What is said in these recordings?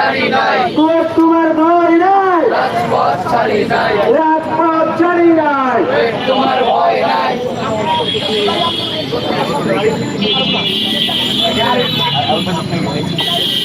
ছাড়ি নাই। কোর্ট তোমার ভয় নাই। রাজপথ ছাড়ি নাই। রাজপথ ছাড়ি নাই। তোমার ভয় নাই।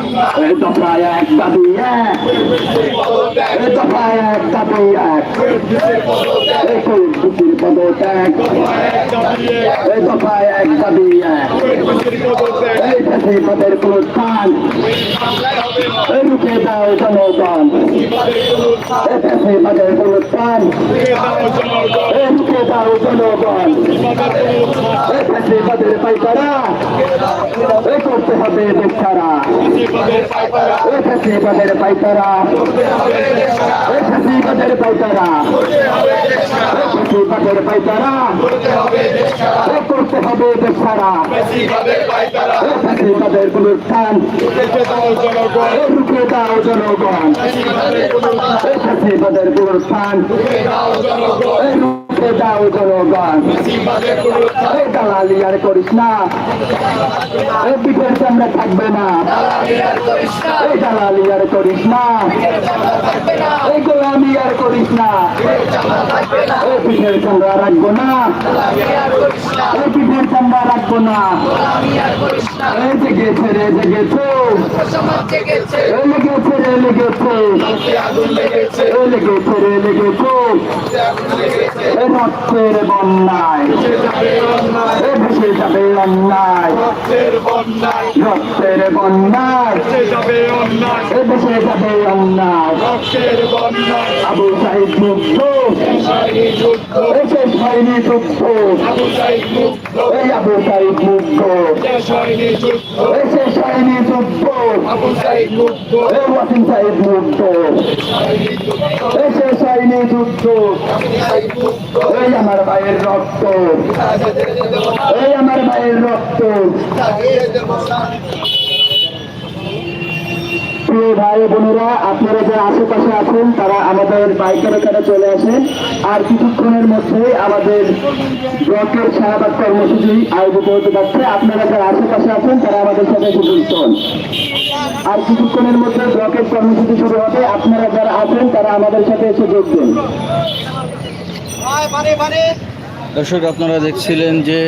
এ প্রায় এক। দাবি এক। পদত্যাগ এ দফায় এক দাবি এক। পদত্যাগ এ পদত্যাগ এ দফায় এক। দাবি এক পদের কোনো স্থান এ রুখে দাও জনগণ এ ভেসে পদের পাইকারা এ করতে হবে বেচারা এ ভেসে পদের পাইকারা এ ভেসে পদের পাইকারা এ ভেসে পদের পাইকারা এ করতে হবে বেচারা এ ভেসে পদের কোনো স্থান রুখে দাও জনগণ এ ভেসে পদের কোনো স্থান এ রুখে দাও দালালি আর করিস না। এ পিঠের সামনে থাকবে না। এই দালালি আর করিস না। এই গোলামি আর করিস না। এই পিঠের চামড়া রাখব না। এই পিঠের চামড়া রাখব না। এই জেগেছে রে জেগেছে সমাজ লেগেছে রে লেগেছে আগুন লেগেছে রে লেগেছে রক্তের বন্যায়। ভেসে যাবে অন্যায়। রক্তের বন্যায়। ভেসে যাবে অন্যায়। আবু সাইদ মুগ্ধ। শেষ হয়নি যুদ্ধ। এই আবু সাইদ মুগ্ধ। শেষ হয়নি যুদ্ধ। আবু সাইদ মুক্ত এ ওয়াসিম সাইদ মুগ্ধ। শেষ হয়নি যুদ্ধ। এই আমার ভাইয়ের রক্ত। এই আমার ভাইয়ের রক্ত। ভাই বোনেরা, আপনারা যারা আশেপাশে আছেন, তারা আমাদের বাইকের এখানে চলে আসেন। আর কিছুক্ষণের মধ্যেই আমাদের ব্লকের শাহবাগ কর্মসূচি আয়োজিত হতে যাচ্ছে আপনারা যারা আশেপাশে আছেন, তারা আমাদের সাথে হন। আর কিছুক্ষণের মধ্যে ব্লকের কর্মসূচি শুরু হবে। আপনারা যারা আছেন, তারা আমাদের সাথে এসে যোগ দেন। দর্শক আপনারা দেখছিলেন যে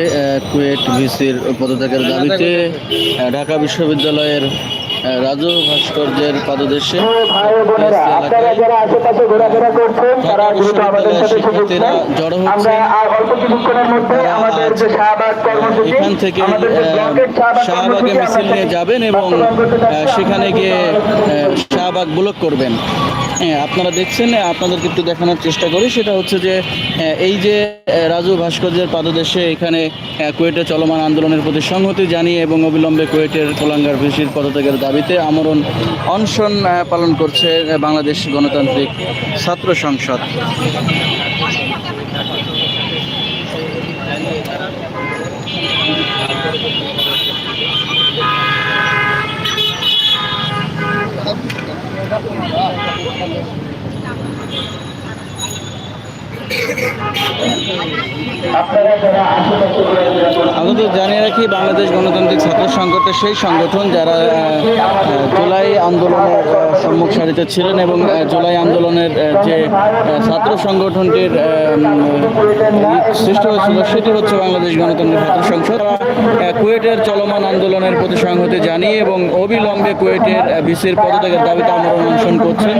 কুয়েট ভিসির পদত্যাগের দাবিতে ঢাকা বিশ্ববিদ্যালয়ের রাজু ভাস্কর্যের পাদদেশে জড়ো হচ্ছে। এখান থেকে শাহবাগ মিছিল নিয়ে যাবেন এবং। সেখানে গিয়ে শাহবাগ ব্লক করবেন আপনারা দেখছেন আপনাদেরকে একটু দেখানোর চেষ্টা করি। সেটা হচ্ছে যে এই যে রাজু ভাস্কর্যের পাদদেশে এখানে কুয়েটে চলমান আন্দোলনের প্রতি সংহতি জানিয়ে এবং অবিলম্বে কুয়েটের কোলাঙ্গার ভিসির পদত্যাগের দাবিতে আমরণ অনশন পালন করছে বাংলাদেশ গণতান্ত্রিক ছাত্র সংসদ। 那不行啊，那不行。আমাদের জানিয়ে রাখি, বাংলাদেশ গণতান্ত্রিক ছাত্র সংগঠনের সেই সংগঠন যারা জুলাই আন্দোলনের সম্মুখ সারিতে ছিলেন এবং জুলাই আন্দোলনের যে ছাত্র সংগঠনটির সৃষ্টি হয়েছিল সেটি হচ্ছে বাংলাদেশ গণতান্ত্রিক ছাত্র সংসদ। কুয়েটের চলমান আন্দোলনের প্রতি সংহতি জানিয়ে এবং অবিলম্বে কুয়েটের ভিসির পদত্যাগের দাবিতে আমরণ অনশন করছেন।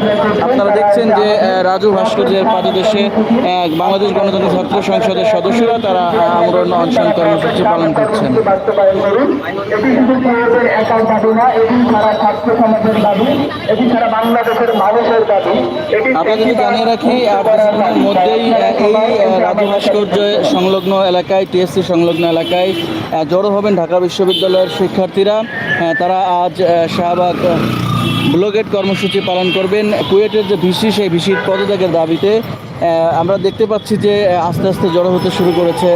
আপনারা দেখছেন যে রাজু ভাস্কর্যের পাদদেশে বাংলাদেশ গণতান্ত্রিক ছাত্র সংসদের সদস্যরা তারা আমরণ অনশন কর্মসূচি পালন করছেন। বাস্তবায়ন করুন এটি শুধু সমাজের একার দাবি না এটি সারা ছাত্র সমাজের দাবি এটি সারা বাংলাদেশের মানুষের দাবি আপনাদেরকে জানিয়ে রাখি কিছুক্ষণের মধ্যেই এই রাজু ভাস্কর্য সংলগ্ন এলাকায়, টিএসসি সংলগ্ন এলাকায় জড়ো হবেন ঢাকা বিশ্ববিদ্যালয়ের শিক্ষার্থীরা। তারা আজ শাহবাগ ব্লকেট কর্মসূচি পালন করবেন। কুয়েটের যে ভিসি, সেই ভিসির পদত্যাগের দাবিতে আমরা দেখতে পাচ্ছি যে আস্তে আস্তে জড়ো হতে শুরু করেছে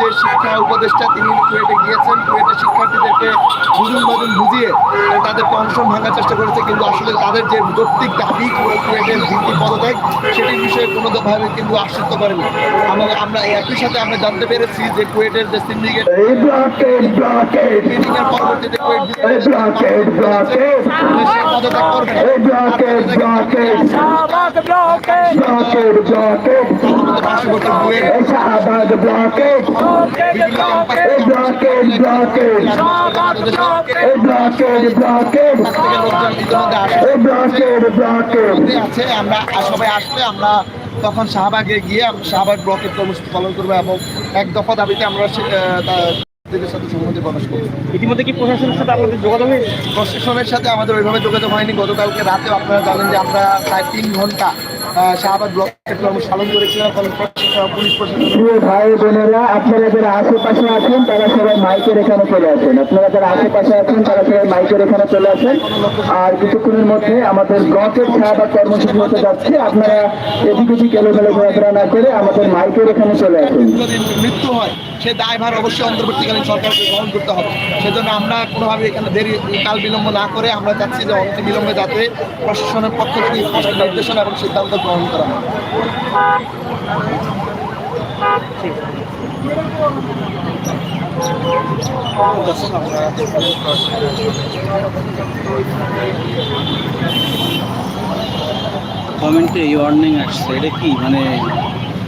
যে শিক্ষা উপদেষ্টা তিনি কুয়েটে গিয়েছেন অনশন ভাঙার চেষ্টা করেছে কিন্তু আসলে তাদের যে যৌক্তিক দাবি কুয়েটের ভিত্তি পদত্যাগ সেটির বিষয়ে কোনোভাবে কিন্তু আশ্বস্ত করেনি। আমরা আমরা একই সাথে আমরা জানতে পেরেছি যে কুয়েটের যে সিন্ডিকেট মিটিংয়ের পরবর্তীতে কুয়েট পদত্যাগ করবে। আছে আমরা সবাই আসলে আমরা তখন শাহবাগে গিয়ে আমরা শাহবাগ ব্লকের কর্মসূচি পালন করব এবং এক দফা দাবিতে আমরা আহ, সাথে প্রকাশ করব। ইতিমধ্যে কি প্রশাসনের সাথে আপনাদের যোগাযোগ প্রশাসনের সাথে আমাদের ওইভাবে যোগাযোগ হয়নি। গতকালকে রাতে আপনারা জানেন যে আমরা প্রায় তিন ঘণ্টা শাহবাগ ব্লকের কর্মসূচি পালন করেছিলাম পুলিশ ভাই বোনেরা আপনারা যারা আশেপাশে আছেন তারা সবাই মাইকের এখানে চলে আসেন। আপনারা যারা আশেপাশে আছেন তারা সবাই মাইকের এখানে চলে আসেন। আর কিছুক্ষণের মধ্যে আমাদের ব্লকের ছাড়া কর্মসূচি হতে যাচ্ছে। আপনারা এদিক ওদিক এলোমেলো ঘোরাফেরা না করে আমাদের মাইকের এখানে চলে আসেন। মৃত্যু হয় সে দায়ভার অবশ্যই অন্তর্বর্তীকালীন সরকারকে গ্রহণ করতে হবে। সেজন্য আমরা কোনোভাবে এখানে দেরি কাল বিলম্ব না করে আমরা চাচ্ছি যে অনতি বিলম্বে যাতে প্রশাসনের পক্ষ থেকে স্পষ্ট নির্দেশনা এবং সিদ্ধান্ত গ্রহণ করা হয়। কমেন্টে এই ওয়ার্নিং আসছে। এটা কি? মানে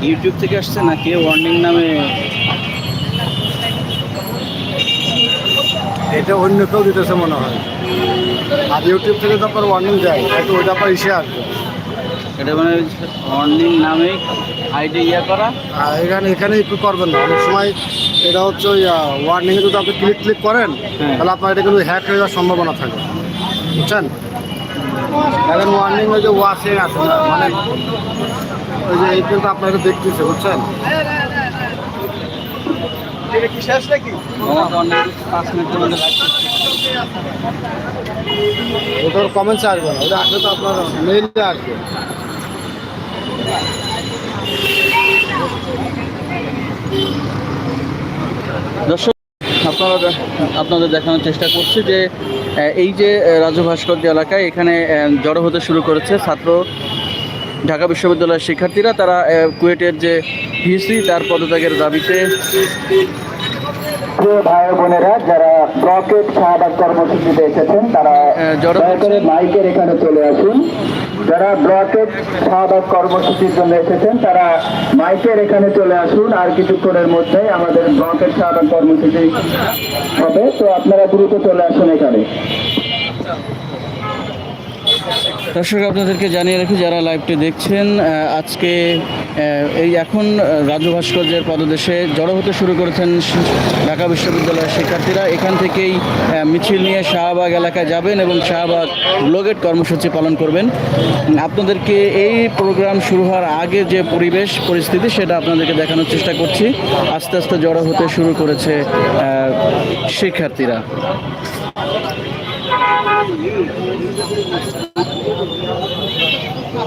ইউটিউব থেকে আসছে না কে ওয়ার্নিং নামে? এটা অন্য কেউ দিতেছে মনে হয়। আর ইউটিউব থেকে তারপর ওয়ার্নিং দেয়। একটু ওইটা আপনার ইসে আসবে। এটা মানে ওয়ার্নিং নামে আইডি ইয়া করা? আর এখানে এখানে একটু করবেন না। অনেক সময় এটা হচ্ছে ওই ওয়ার্নিংয়ে যদি আপনি ক্লিক ক্লিক করেন হ্যাঁ। তাহলে আপনার এটা কিন্তু হ্যাক হয়ে যাওয়ার সম্ভাবনা থাকে। বুঝছেন? এখন ওয়ার্নিং ওই যে ওয়াশিং আছে না মানে ওই যে এই কিন্তু আপনাকে দেখতেছে বুঝছেন? এটা কি শেষ নাকি? অনেক পাঁচ মিনিটের মধ্যে ওটার কমেন্টসে আসবে না। ওটা আসলে তো আপনার মেইলে আসবে। দর্শক, আপনারা আপনাদের দেখানোর চেষ্টা করছি যে এই যে রাজু ভাস্কর্য এলাকায় এখানে জড়ো হতে শুরু করেছে ছাত্র ঢাকা বিশ্ববিদ্যালয়ের শিক্ষার্থীরা। তারা কুয়েটের যে ভিসি তার পদত্যাগের দাবিতে প্রিয় ভাই বোনেরা যারা ব্লকেট শাহবাগ কর্মসূচিতে এসেছেন তারা হ্যাঁ, দয়া করে মাইকের এখানে চলে আসুন। যারা ব্লকেট শাহবাগ কর্মসূচির জন্য এসেছেন তারা মাইকের এখানে চলে আসুন। আর কিছুক্ষণের মধ্যে আমাদের ব্লকেট শাহবাগ কর্মসূচি হবে। তো আপনারা দ্রুত চলে আসুন এখানে। দর্শক, আপনাদেরকে জানিয়ে রাখি, যারা লাইভটি দেখছেন আজকে এই এখন রাজু ভাস্কর্যের পদদেশে জড়ো হতে শুরু করেছেন ঢাকা বিশ্ববিদ্যালয়ের শিক্ষার্থীরা। এখান থেকেই মিছিল নিয়ে শাহবাগ এলাকায় যাবেন এবং শাহবাগ ব্লগেট কর্মসূচি পালন করবেন। আপনাদেরকে এই প্রোগ্রাম শুরু হওয়ার আগে যে পরিবেশ, পরিস্থিতি, সেটা আপনাদেরকে দেখানোর চেষ্টা করছি। আস্তে আস্তে জড়ো হতে শুরু করেছে শিক্ষার্থীরা।